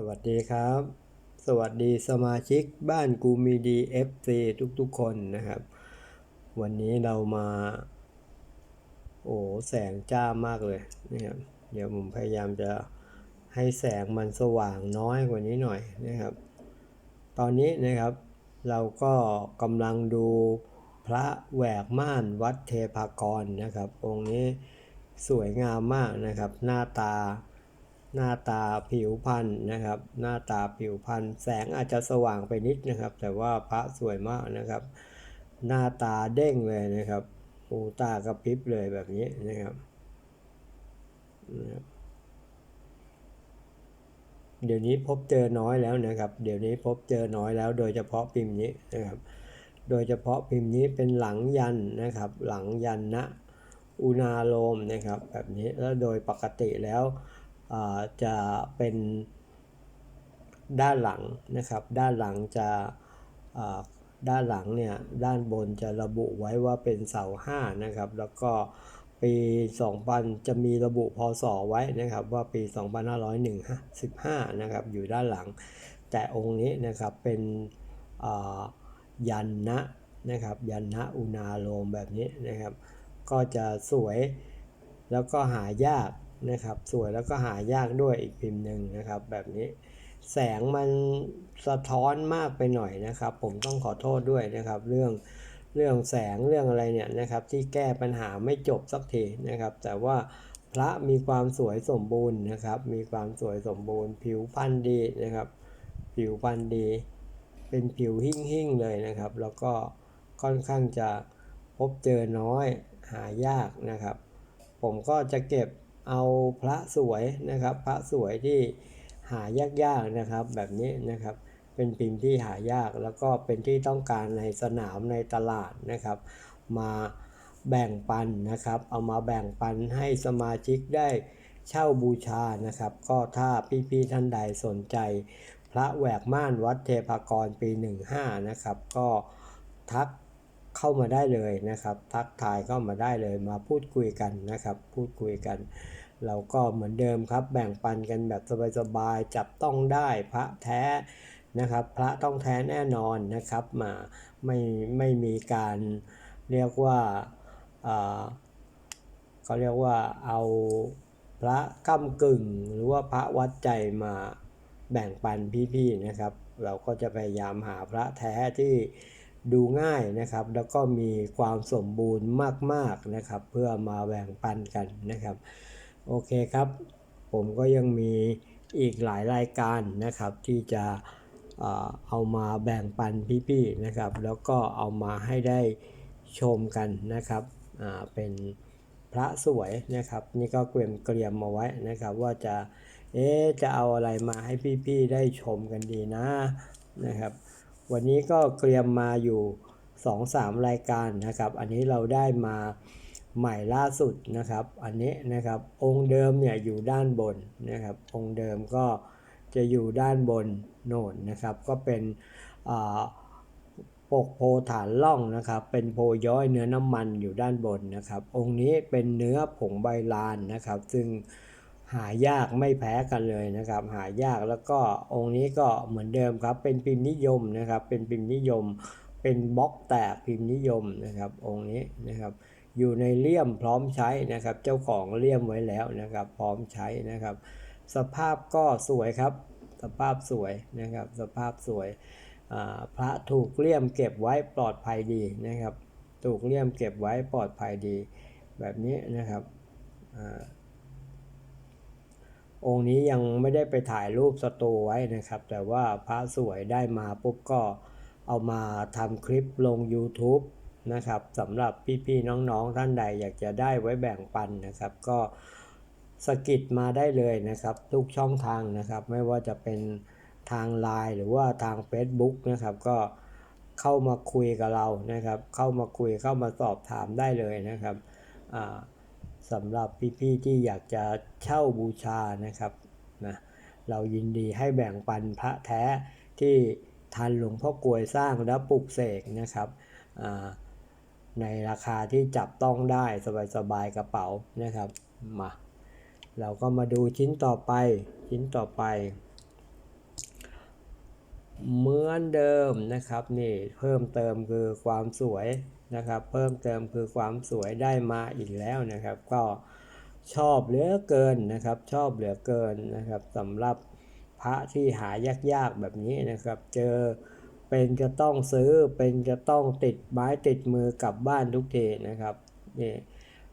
สวัสดีครับ สวัสดีสมาชิกบ้านกูมีดี FC ทุกๆคนนะครับ วันนี้เรามา โอ้แสงจ้ามากเลยนะครับเดี๋ยวผมพยายามจะให้แสงมันสว่างน้อยกว่านี้หน่อยนะครับ ตอนนี้นะครับ เราก็กำลังดูพระแหวกม่านวัดเทพากรนะครับ องค์นี้สวยงามมากนะครับ หน้าตา หน้าตาผิวพรรณนะครับ หน้าตาผิวพรรณแสงอาจจะสว่างไปนิดนะครับ แต่ว่าพระสวยมากนะครับ หน้าตาเด้งเลยนะครับหูตากระพริบเลยแบบนี้นะครับนะครับ เดี๋ยวนี้พบเจอน้อยแล้วนะครับ เดี๋ยวนี้พบเจอน้อยแล้ว โดยเฉพาะพิมพ์นี้นะครับ โดยเฉพาะพิมพ์นี้เป็นหลังยันนะครับ หลังยันนะอุณาโลมนะครับ แบบนี้แล้วโดยปกติแล้ว จะเป็นด้านหลังนะครับ ด้านหลังจะด้านหลังเนี่ยด้านบนจะระบุไว้ว่าเป็นเสาห้านะครับ แล้วก็ปี 2000 จะมีระบุพศไว้นะครับ ว่าปี 2515นะครับอยู่ด้านหลัง แต่องค์นี้นะครับเป็นยันนะนะครับยันนะอุณาโลมแบบนี้นะครับ ก็จะสวยแล้วก็หายาก นะครับ สวยแล้วก็หายากด้วยอีกพิมพ์หนึ่งนะครับ แบบนี้แสงมันสะท้อนมากไปหน่อยนะครับ ผมต้องขอโทษด้วยนะครับ เรื่องเรื่องแสงเรื่องอะไรเนี่ยนะครับ ที่แก้ปัญหาไม่จบสักทีนะครับ แต่ว่าพระมีความสวยสมบูรณ์นะครับ มีความสวยสมบูรณ์ ผิวพรรณดีนะครับ ผิวพรรณดี เป็นผิวหิ่งๆเลยนะครับ แล้วก็ค่อนข้างจะพบเจอน้อยหายากนะครับ ผมก็จะเก็บ เอาพระสวยนะครับ พระสวยที่หายากๆนะครับ แบบนี้นะครับ เป็นพิมพ์ที่หายากแล้วก็เป็นที่ต้องการในสนามในตลาดนะครับ มาแบ่งปันนะครับ เอามาแบ่งปันให้สมาชิกได้เช่าบูชานะครับ ก็ถ้าพี่ๆท่านใดสนใจ พระแหวกม่านวัดเทพากรปี 15 นะครับ ก็ทักเข้ามาได้เลยนะครับ ทักทายเข้ามาได้เลยมาพูดคุยกันนะครับ พูดคุยกัน เราก็เหมือนเดิมครับ แบ่งปันกันแบบสบายๆจับต้องได้พระแท้นะครับ พระต้องแท้แน่นอนนะครับมาไม่ไม่มีการเรียกว่าเขาเรียกว่าเอาพระก้ากึ่ง หรือว่าพระวัดใจมาแบ่งปันพี่ๆนะครับ เราก็จะพยายามหาพระแท้ที่ดูง่ายนะครับ แล้วก็มีความสมบูรณ์มากๆนะครับ เพื่อมาแบ่งปันกันนะครับ โอเคครับ ผมก็ยังมีอีกหลายรายการนะครับ ที่จะเอามาแบ่งปันพี่ๆนะครับ แล้วก็เอามาให้ได้ชมกันนะครับเป็นพระสวยนะครับ นี่ก็เตรียมเตรียมมาไว้นะครับ ว่าจะเอ๊จะเอาอะไรมาให้พี่ๆได้ชมกันดีนะนะครับ วันนี้ก็เตรียมมาอยู่ 2-3 รายการนะครับ อันนี้เราได้มา ใหม่ล่าสุดนะครับ อันนี้นะครับองค์เดิมเนี่ยอยู่ด้านบนนะครับ องค์เดิมก็จะอยู่ด้านบนโน่นนะครับ ก็เป็นปกโพฐานล่องนะครับ เป็นโพย้อยเนื้อน้ำมันอยู่ด้านบนนะครับ องค์นี้เป็นเนื้อผงใบลานนะครับ ซึ่งหายากไม่แพ้กันเลยนะครับ หายากแล้วก็องค์นี้ก็เหมือนเดิมครับ เป็นพิมพ์นิยมนะครับ เป็นพิมพ์นิยม เป็นบล็อกแตกพิมพ์นิยมนะครับ องค์นี้นะครับ อยู่ในเลี่ยมพร้อมใช้นะครับ เจ้าของเลี่ยมไว้แล้วนะครับ พร้อมใช้นะครับ สภาพก็สวยครับ สภาพสวยนะครับ สภาพสวยพระถูกเลี่ยมเก็บไว้ปลอดภัยดีนะครับ ถูกเลี่ยมเก็บไว้ปลอดภัยดี แบบนี้นะครับองค์นี้ยังไม่ได้ไปถ่ายรูปสตูไว้นะครับ แต่ว่าพระสวยได้มาปุ๊บก็เอามาทำคลิปลง YouTube นะครับสำหรับพี่ๆน้องๆท่านใดอยากจะได้ไว้แบ่งปันนะครับ ก็สกิดมาได้เลยนะครับ ทุกช่องทางนะครับ ไม่ว่าจะเป็นทางไลน์หรือว่าทาง Facebook นะครับ ก็เข้ามาคุยกับเรานะครับ เข้ามาคุยเข้ามาสอบถามได้เลยนะครับสำหรับพี่ๆที่อยากจะเช่าบูชานะครับนะเรายินดีให้แบ่งปันพระแท้ที่ทันหลวงพ่อกลวยสร้างและปลุกเสกนะครับ อ่า ในราคาที่จับต้องได้สบายๆกระเป๋านะครับมาเราก็มาดูชิ้นต่อไปชิ้นต่อไป เหมือนเดิมนะครับนี่เพิ่มเติมคือความสวยนะครับ เพิ่มเติมคือความสวยได้มาอีกแล้วนะครับ ก็ชอบเหลือเกินนะครับ ชอบเหลือเกินนะครับสำหรับพระที่หายากๆแบบนี้นะครับ เจอ เป็นจะต้องซื้อเป็นจะต้องติดไม้ติดมือกลับบ้านทุกทีนะครับนี่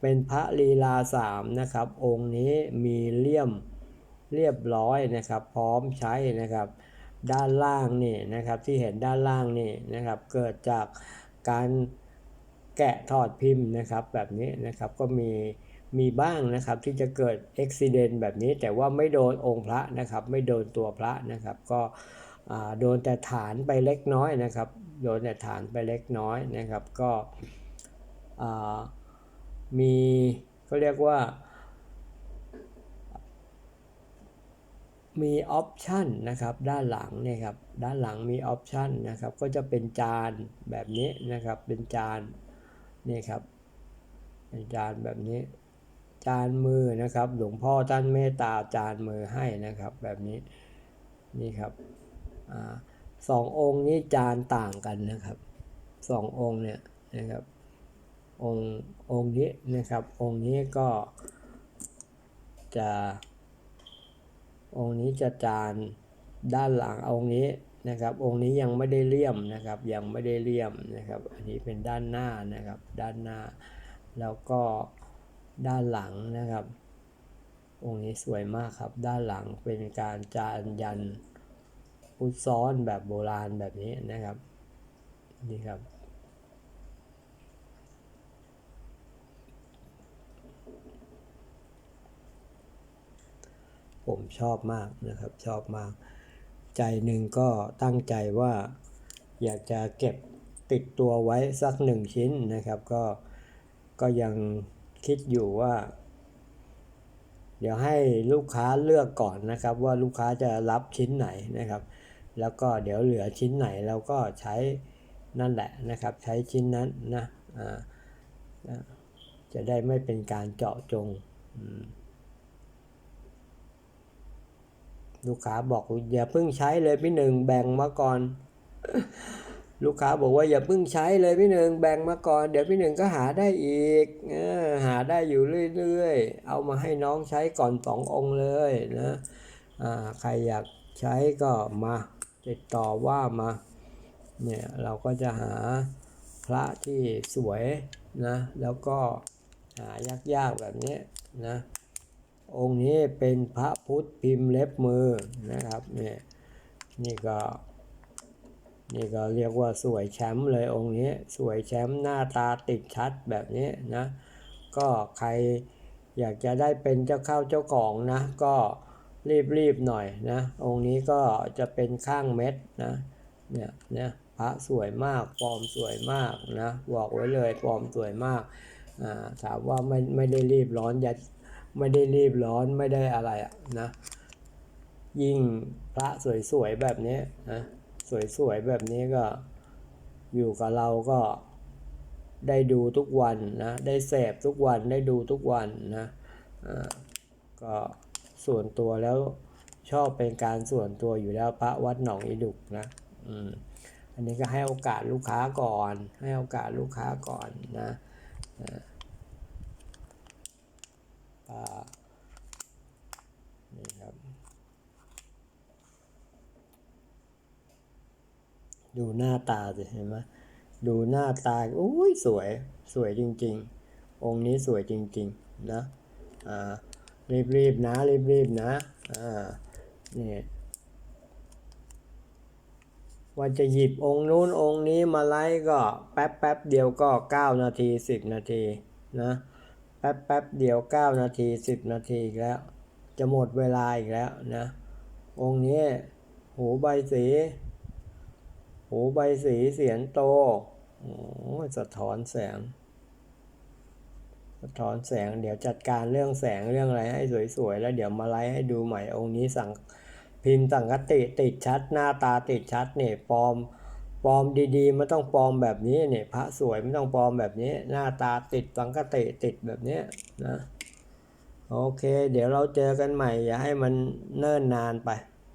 เป็นพระลีลาสามนะครับ องค์นี้มีเลี่ยมเรียบร้อยนะครับ พร้อมใช้นะครับ ด้านล่างนี่นะครับที่เห็นด้านล่างนี่นะครับ เกิดจากการแกะถอดพิมพ์นะครับ แบบนี้นะครับก็มีมีบ้างนะครับที่จะเกิดอุบิเหตุแบบนี้ แต่ว่าไม่โดนองค์พระนะครับ ไม่โดนตัวพระนะครับ ก็ โดนแต่ฐานไปเล็กน้อยนะครับ โดนแต่ฐานไปเล็กน้อยนะครับ ก็มีเขาเรียกว่า มีออปชันนะครับ ด้านหลังเนี่ยครับ ด้านหลังมีออปชันนะครับ ก็จะเป็นจานแบบนี้นะครับ เป็นจานนี่ครับ เป็นจานแบบนี้ จานมือนะครับ หลวงพ่อท่านเมตตาจานมือให้นะครับ แบบนี้ นี่ครับ สององค์นี้จานต่างกันนะครับสององค์เนี่ยนะครับ องค์องค์นี้นะครับ องค์นี้ก็จะ องค์นี้จะจานด้านหลังองค์นี้นะครับ องค์นี้ยังไม่ได้เลี่ยมนะครับ ยังไม่ได้เลี่ยมนะครับ อันนี้เป็นด้านหน้านะครับ ด้านหน้า แล้วก็ด้านหลังนะครับ องค์นี้สวยมากครับ ด้านหลังเป็นการจานยัน พุทธซ้อนแบบโบราณแบบนี้นะครับ นี่ครับ ผมชอบมากนะครับ ชอบมาก ใจหนึ่งก็ตั้งใจว่าอยากจะเก็บติดตัวไว้สักหนึ่งชิ้นนะครับ ก็ก็ยังคิดอยู่ว่า เดี๋ยวให้ลูกค้าเลือกก่อนนะครับ ว่าลูกค้าจะรับชิ้นไหนนะครับ แล้วก็เดี๋ยวเหลือชิ้นไหนเราก็ใช้นั่นแหละนะครับ ใช้ชิ้นนั้นนะจะได้ไม่เป็นการเจาะจง ลูกค้าบอกอย่าเพิ่งใช้เลยพี่หนึ่งแบ่งมาก่อน ลูกค้าบอกว่าอย่าเพิ่งใช้เลยพี่หนึ่งแบ่งมาก่อน เดี๋ยวพี่หนึ่งก็หาได้อีกอหาได้อยู่เรื่อยๆ เอามาให้น้องใช้ก่อนสององค์เลยนะใครอยากใช้ก็มา ติดต่อว่ามาเนี่ยเราก็จะหาพระที่สวยนะแล้วก็หายากๆแบบนี้นะองค์นี้เป็นพระพุทธพิมพ์เล็บมือนะครับเนี่ยนี่ก็นี่ก็เรียกว่าสวยแชมป์เลยองค์นี้สวยแชมป์หน้าตาติดชัดแบบนี้นะก็ใครอยากจะได้เป็นเจ้าเข้าเจ้าของนะก็ รีบๆหน่อยนะ องค์นี้ก็จะเป็นข้างเม็ดนะ เนี่ยเนี่ยพระสวยมาก ฟอร์มสวยมากนะ บอกไว้เลย ฟอร์มสวยมากอ่าถามว่าไม่ไม่ได้รีบร้อนย่าไม่ได้รีบร้อนไม่ได้อะไรอะนะ ยิ่งพระสวยๆแบบนี้นะสวยๆแบบนี้ก็อยู่กับเราก็ได้ดูทุกวันนะ ได้เสพทุกวันได้ดูทุกวันนะอ่าก็ ส่วนตัวแล้วชอบเป็นการส่วนตัวอยู่แล้วพระวัดหนองอีดุกนะอืมอันนี้ก็ให้โอกาสลูกค้าก่อน ให้โอกาสลูกค้าก่อนนะอ่านี่ครับดูหน้าตาสิเห็นไหมดูหน้าตาอุ้ยสวยสวยจริง ๆ องค์นี้สวยจริง ๆ นะอ่า รีบๆนะรีบๆนะอ่านี่ว่าจะหยิบองค์นู้นองค์นี้มาไล่ก็แป๊บแป๊บเดียวก็ 9 นาที 10 นาทีนะแป๊บแป๊บเดียว 9 นาที 10 นาทีอีกแล้ว จะหมดเวลาอีกแล้วนะ องค์นี้หูใบสี หูใบสีเสียนโตโอ้สะท้อนแสง สะท้อนแสงเดี๋ยวจัดการเรื่องแสงเรื่องอะไรให้สวยๆ แล้วเดี๋ยวมาไลฟ์ให้ดูใหม่องค์นี้สั่งพิมพ์สังกติติดชัดหน้าตาติดชัดเนี่ยปลอมปลอมดีๆไม่ต้องปลอมแบบนี้เนี่ยพระสวยไม่ต้องปลอมแบบนี้ หน้าตาติดสังกติติดแบบนี้นะโอเค เดี๋ยวเราเจอกันใหม่ อย่าให้มันเนิ่นนานไป